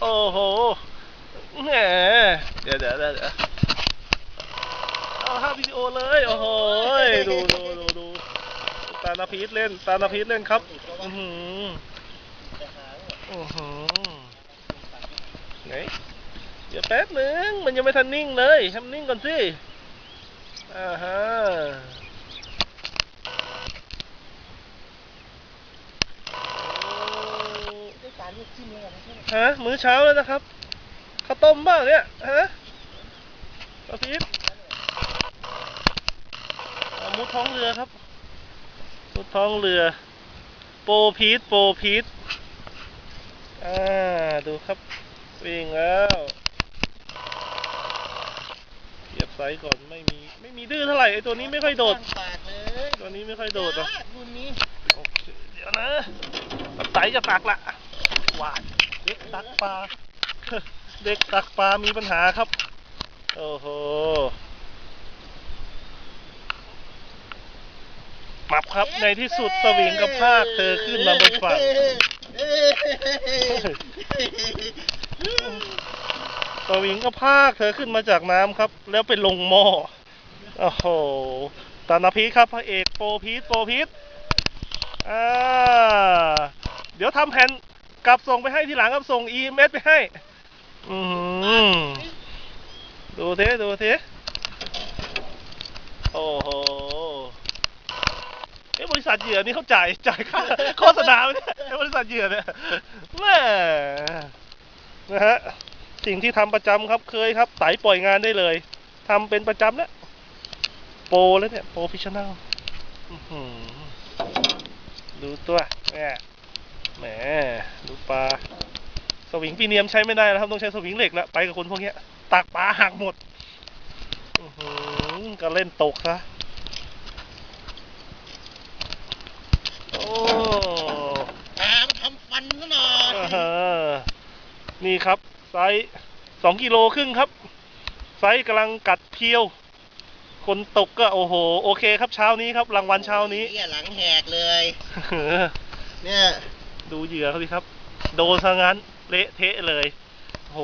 โอ้โหแหมเดี๋ยวเดี๋ยวเดี๋ยวเดี๋ยวเอาภาพวิดีโอเลย โอ้โหดูดูดูดูตานาพีทเล่น ตานาพีทเล่นครับ อือหืออือหือไหนเดี๋ยวแป๊บหนึ่งมันยังไม่ทันนิ่งเลยทำนิ่งก่อนสิอ่าฮะ ได้การลูกจิ้มเลยนะใช่ไหม ฮะมื้อเช้าแล้วนะครับข้าวต้มบ้างเนี่ยฮะกระพริบอ่ามุดท้องเรือครับ มุดท้องเรือ โปรพีทโปรพีทอ่าดูครับ วิ่งแล้วเหยียบไซส์ก่อนไม่มี ไม่มีดื้อเท่าไหร่ไอตัวนี้ไม่ค่อยโดดตั้งปากเลยตัวนี้ไม่ค่อยโดดหรอกรุ่นนี้โอเคเดี๋ยวนะไตจะตักละ วายเด็กตักปลาเด็กตักปลามีปัญหาครับ โอ้โหมับครับในที่สุดสวิงกับภาคเธอขึ้นมาบนฝั่งสวิงก็พากเธอขึ้นมาจากน้ำครับ แล้วไปลงหม้อโอ้โหตานาพีครับพระเอกโปรพีทโปรพีทอ่าเดี๋ยวทำแผน กลับส่งไปให้ทีหลังครับส่ง EMS ไปให้ อือหือดูเทดูเทโอ้โหเอ้บริษัทเหยื่อนี่เขาจ่ายจ่ายค่าโฆษณาไหมเนี่ยไอ้บริษัทเหยื่อเนี่ยแม่นะฮะสิ่งที่ทำประจำครับเคยครับไต่ปล่อยงานได้เลยทำเป็นประจำแล้วโปรแล้วเนี่ยโปรฟิชชั่นแนลดูตัวแหม แหมดูปลาสวิงปีเนียมใช้ไม่ได้แล้วครับ ต้องใช้สวิงเหล็กแล้วไปกับคนพวกเนี้ยตักปลาหักหมดอื้อหือก็เล่นตกซะโอ้ตามทำฟันซะหน่อยอ่าฮะนี่ครับ ไซส์สองกิโลครึ่งครับ ไซส์กำลังกัดเพียว คนตกก็โอ้โห โอเคครับเช้านี้ครับ รางวัลเช้านี้เหี้ยหลังแหกเลย เนี่ย ดูเหยื่อเขาสิครับ โดนซะงั้น เละเทะเลยโอ้โห